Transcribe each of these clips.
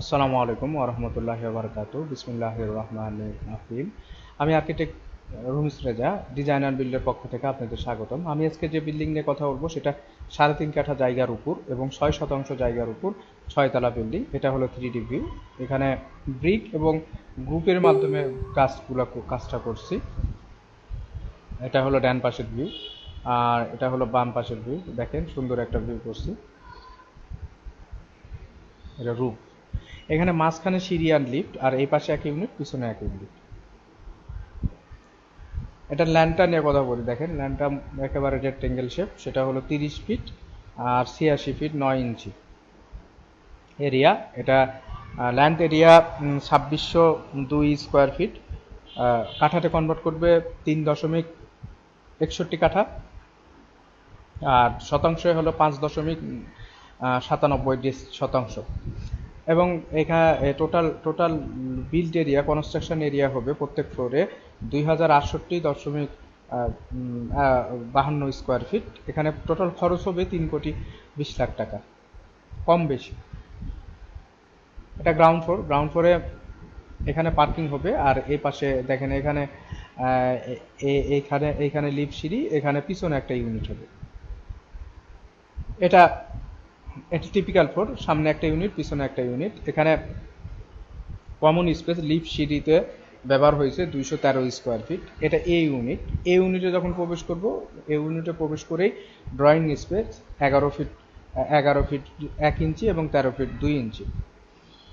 আসসালামু আলাইকুম ওরহমতুল্লাহ বারকাত বিসমুল্লাহ রহমান রাহিম। আমি আর্কিটেক্ট রুমিস রেজা, ডিজাইনার বিল্ডের পক্ষ থেকে আপনাদের স্বাগতম। আমি আজকে যে বিল্ডিং নিয়ে কথা বলব, সেটা সাড়ে তিন কাঠা জায়গার উপর এবং ছয় শতাংশ জায়গার উপর ছয়তলা বিল্ডিং। এটা হলো থ্রি ডি ভিউ। এখানে ব্রিক এবং গ্রুপের মাধ্যমে কাজগুলো কাজটা করছি। এটা হলো ডান পাশের ভিউ। আর এটা হলো বাম পাশের ভিউ। দেখেন, সুন্দর একটা ভিউ করছি। এটা রূপ এখানে মাঝখানে সিরিয়ান লিফট আর এই পাশে এক ইউনিট পিছনে এক ইউনিট এটা ল্যান্ডটা নিয়ে কথা বলি, দেখেন ল্যান্ডটা একেবারে রেক্টেঙ্গেল শেপ সেটা হলো তিরিশ ফিট আর ছিয়াশি ফিট নয় ইঞ্চি। এরিয়া এটা ল্যান্ড এরিয়া ছাব্বিশশো দুই স্কোয়ার ফিট কাঠাতে কনভার্ট করবে তিন দশমিক একষট্টি কাঠা। আর শতাংশ হলো পাঁচ দশমিক সাতানব্বই শতাংশ। এবং এখানে total total build area construction area হবে প্রত্যেক ফ্লোরে দুই হাজার আটষট্টি দশমিক বাহান্ন স্কোয়ার ফিট এখানে টোটাল খরচ হবে তিন কোটি বিশ লাখ টাকা, কম বেশি। এটা গ্রাউন্ড ফ্লোর গ্রাউন্ড ফ্লোরে এখানে পার্কিং হবে, আর এই পাশে দেখেন এখানে এইখানে এইখানে লিফট সিঁড়ি, এখানে পিছনে একটা ইউনিট হবে। এটা এটা টিপিক্যাল ফ্লোর সামনে একটা ইউনিট পিছনে একটা ইউনিট এখানে কমন স্পেস লিফট সিঁড়িতে ব্যবহার হয়েছে দুইশো তেরো স্কোয়ার ফিট এটা এ ইউনিট এ ইউনিটে যখন প্রবেশ করব এ ইউনিটে প্রবেশ করেই ড্রয়িং স্পেস এগারো ফিট এগারো ফিট এক ইঞ্চি এবং তেরো ফিট দুই ইঞ্চি।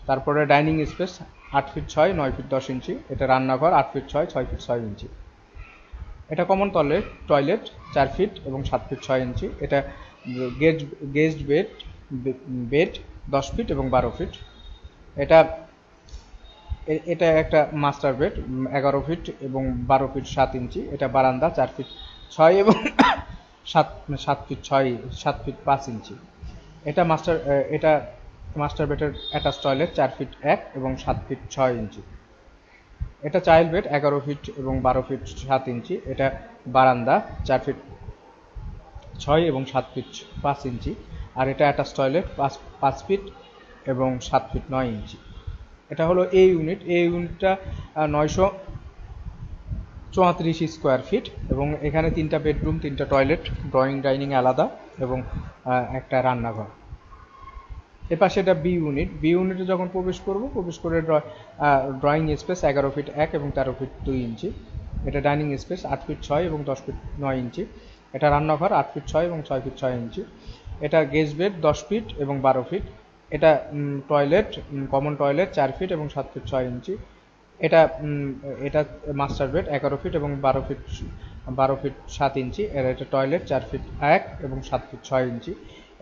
তারপরে ডাইনিং স্পেস আট ফিট ছয়, নয় ফিট দশ ইঞ্চি। এটা রান্নাঘর, আট ফিট ছয় ছয় ফিট ছয় ইঞ্চি। এটা কমন টয়লেট টয়লেট চার ফিট এবং সাত ফিট ছয় ইঞ্চি। এটা গেস্ট গেস্ট বেড বেড, দশ ফিট এবং বারো ফিট। এটা এটা একটা মাস্টার বেড এগারো ফিট এবং বারো ফিট সাত ইঞ্চি। এটা বারান্দা, চার ফিট ছয় এবং সাত সাত ফিট ছয়, সাত ফিট পাঁচ ইঞ্চি। এটা মাস্টার এটা মাস্টার বেডের অ্যাটাচ টয়লেট, চার ফিট এক এবং সাত ফিট ছয় ইঞ্চি। এটা চাইল্ড বেড, এগারো ফিট এবং বারো ফিট সাত ইঞ্চি। এটা বারান্দা, চার ফিট ছয় এবং সাত ফিট পাঁচ ইঞ্চি। আর এটা অ্যাটাচ টয়লেট পাঁচ পাঁচ ফিট এবং সাত ফিট নয় ইঞ্চি। এটা হলো এ ইউনিট এ ইউনিটটা নয়শো চুয়াত্রিশ স্কোয়ার ফিট এবং এখানে তিনটা বেডরুম তিনটা টয়লেট ড্রয়িং ডাইনিং আলাদা এবং একটা রান্নাঘর। এপাশে এটা বি ইউনিট বি ইউনিটে যখন প্রবেশ করব, প্রবেশ করে ড্রয়িং স্পেস এগারো ফিট এক এবং তেরো ফিট দুই ইঞ্চি। এটা ডাইনিং স্পেস আট ফিট ছয় এবং দশ ফিট নয় ইঞ্চি। এটা রান্নাঘর আট ফিট ছয় এবং ছয় ফিট ছয় ইঞ্চি। এটা গেস্ট বেড, দশ ফিট এবং বারো ফিট। এটা টয়লেট কমন টয়লেট, চার ফিট এবং সাত ফিট ছয় ইঞ্চি। এটা এটা মাস্টার বেড, এগারো ফিট এবং বারো ফিট বারো ফিট সাত ইঞ্চি। এর এটা টয়লেট, চার ফিট এক এবং সাত ফিট ছয় ইঞ্চি।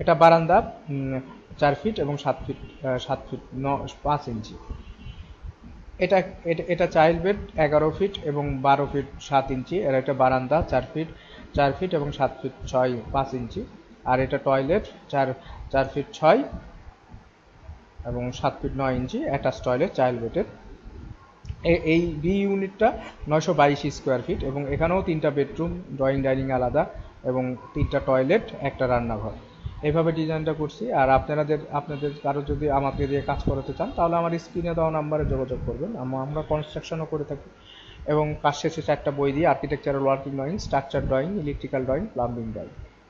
এটা বারান্দা চার ফিট এবং সাত ফিট সাত ফিট ন, পাঁচ ইঞ্চি। এটা এটা চাইল্ড বেড, এগারো ফিট এবং বারো ফিট সাত ইঞ্চি। এর একটা বারান্দা, চার ফিট চার ফিট এবং সাত ফিট ছয়, পাঁচ ইঞ্চি। আর এটা টয়লেট, চার চার ফিট ছয় এবং সাত ফিট নয় ইঞ্চি, অ্যাটাচ টয়লেট, চাইল্ড বেডের। এই বি ইউনিটটা নয়শো বাইশ স্কোয়ার ফিট এবং এখানেও তিনটা বেডরুম, ড্রয়িং, ডাইনিং আলাদা এবং তিনটা টয়লেট, একটা রান্নাঘর। এইভাবে ডিজাইনটা করছি। আর আপনাদের আপনাদের কারও যদি আমাকে দিয়ে কাজ করাতে চান, তাহলে আমার স্ক্রিনে দেওয়া নাম্বারে যোগাযোগ করবেন। আমরা কনস্ট্রাকশনও করে থাকি এবং কাজ শেষে চারটা বই দিয়ে architectural working drawing structure drawing electrical drawing plumbing drawing